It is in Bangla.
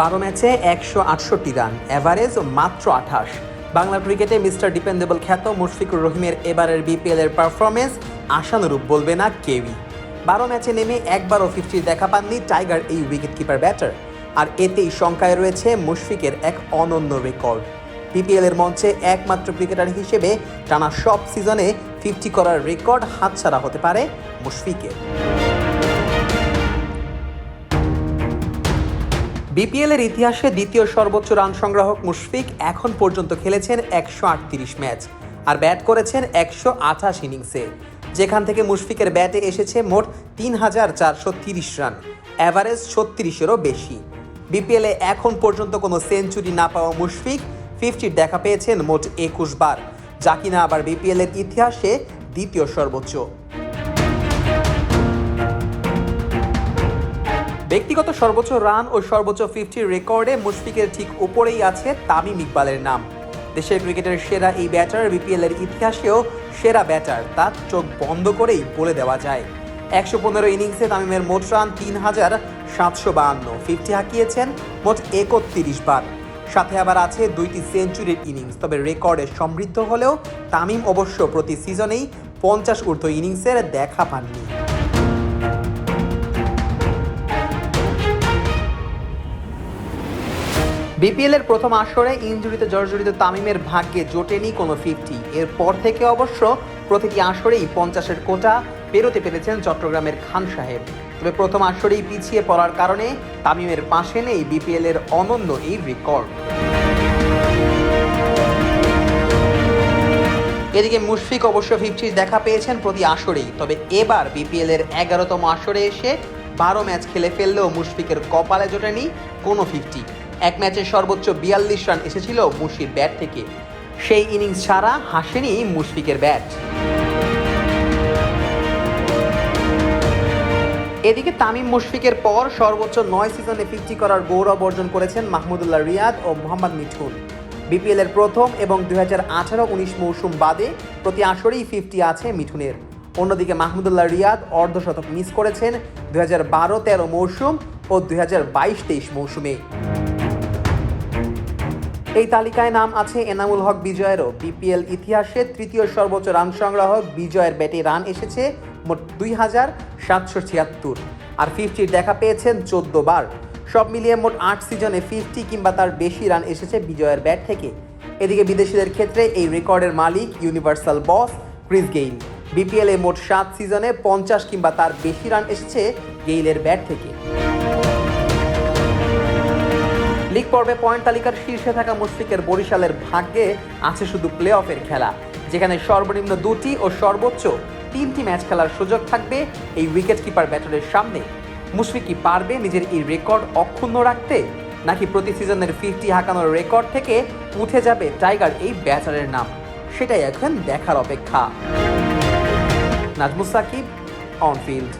বারো ম্যাচে একশো আটষট্টি রান অ্যাভারেজ মাত্র আঠাশ। বাংলা ক্রিকেটে মিস্টার ডিপেন্ডেবল খ্যাত মুশফিকুর রহিমের এবারের বিপিএল এর পারফরমেন্স আশানুরূপ বলবে না কেউই। বারো ম্যাচে নেমে একবারও ফিফটির দেখা পাননি টাইগার, এই উইকেট কিপার ব্যাটার। আর এতেই শঙ্কায় রয়েছে মুশফিকের এক অনন্য রেকর্ড। বিপিএল এর মঞ্চে একমাত্র ক্রিকেটার হিসেবে টানা সব সিজনে ফিফটি করার রেকর্ড হাতছাড়া হতে পারে মুশফিকের। বিপিএল এর ইতিহাসে দ্বিতীয় সর্বোচ্চ রান সংগ্রাহক মুশফিক এখন পর্যন্ত খেলেছেন একশো আটত্রিশ ম্যাচ আর ব্যাট করেছেন একশো আঠাশ ইনিংসে। যেখান থেকে মুশফিকের ব্যাটে এসেছে মোট তিন হাজার চারশো তিরিশ রান অ্যাভারেজ ছত্রিশেরও বেশি। বিপিএলে এখন পর্যন্ত কোনো সেঞ্চুরি না পাওয়া মুশফিক ফিফটির দেখা পেয়েছেন মোট একুশ বার, যা কিনা আবার বিপিএলের ইতিহাসে দ্বিতীয় সর্বোচ্চ। ব্যক্তিগত সর্বোচ্চ রান ও সর্বোচ্চ ফিফটির রেকর্ডে মুশফিকের ঠিক উপরেই আছে তামিম ইকবালের নাম। দেশের ক্রিকেটের সেরা এই ব্যাটার বিপিএল এর ইতিহাসেও সেরা ব্যাটার তার চোখ বন্ধ করেই বলে দেওয়া যায়। একশো পনেরো ইনিংসে তামিমের মোট রান তিন হাজার সাতশো বাহান্ন। ফিফটি হাঁকিয়েছেন মোট একত্রিশ বার। সাথে আবার আছে দুইটি সেঞ্চুরির ইনিংস তবে রেকর্ডে সমৃদ্ধ হলেও তামিম অবশ্য প্রতি সিজনেই পঞ্চাশ ঊর্ধ্ব ইনিংসের দেখা পাননি। বিপিএল এর প্রথম আসরে ইনজুরিতে জর্জরিত তামিমের ভাগ্যে জোটেনি কোনো ফিফটি। এরপর থেকে অবশ্য প্রতিটি আসরেই পঞ্চাশের কোটা পেরোতে পেরেছেন চট্টগ্রামের খান সাহেব। তবে প্রথম আসরেই পিছিয়ে পড়ার কারণে তামিমের পাশে নেই বিপিএল এর অনন্য এই রেকর্ড এদিকে মুশফিক অবশ্য ফিফটির দেখা পেয়েছেন প্রতি আসরেই, তবে এবার বিপিএল এর এগারোতম আসরে এসে বারো ম্যাচ খেলে ফেললেও মুশফিকের কপালে জোটেনি কোনো ফিফটি। এক ম্যাচে সর্বোচ্চ বিয়াল্লিশ রান এসেছিল মুশির ব্যাট থেকে। সেই ইনিংস ছাড়া হাসেনি মুশফিকের ব্যাট। এদিকে তামিম মুশফিকের পর সর্বোচ্চ নয় সিজনে ফিফটি করার গৌরব অর্জন করেছেন মাহমুদুল্লাহ রিয়াদ ও মোহাম্মদ মিঠুন। বিপিএল এর প্রথম এবং দুই হাজার আঠারো উনিশ মৌসুম বাদে প্রতি আসরেই ফিফটি আছে মিঠুনের। অন্যদিকে মাহমুদুল্লাহ রিয়াদ অর্ধশতক মিস করেছেন দুই হাজার বারো তেরো মৌসুম ও দুই হাজার বাইশ তেইশ মৌসুমে। এই তালিকায় নাম আছে এনামুল হক বিজয়েরও। বিপিএল ইতিহাসে তৃতীয় সর্বোচ্চ রান সংগ্রাহক বিজয়ের ব্যাটে রান এসেছে মোট দুই হাজার সাতশো ছিয়াত্তর। আর ফিফটির দেখা পেয়েছেন চোদ্দ বার সব মিলিয়ে মোট আট সিজনে ফিফটি কিংবা তার বেশি রান এসেছে বিজয়ের ব্যাট থেকে। এদিকে বিদেশিদের ক্ষেত্রে এই রেকর্ডের মালিক ইউনিভার্সাল বস ক্রিস গেইল। বিপিএলে মোট সাত সিজনে পঞ্চাশ কিংবা তার বেশি রান এসেছে গেইলের ব্যাট থেকে। লিগ পর্বে পয়েন্ট তালিকার শীর্ষে থাকা মুশফিকের বরিশালের ভাগ্যে আছে শুধু প্লে অফের খেলা। যেখানে সর্বনিম্ন দুটি ও সর্বোচ্চ তিনটি ম্যাচ খেলার সুযোগ থাকবে এই উইকেট কিপার ব্যাটারের সামনে। মুশফিক কি পারবে নিজের এই রেকর্ড অক্ষুণ্ণ রাখতে, নাকি প্রতি সিজনের ফিফটি হাঁকানোর রেকর্ড থেকে উঠে যাবে টাইগার এই ব্যাটারের নাম? সেটাই এখন দেখার অপেক্ষা। Najmus Shakib on field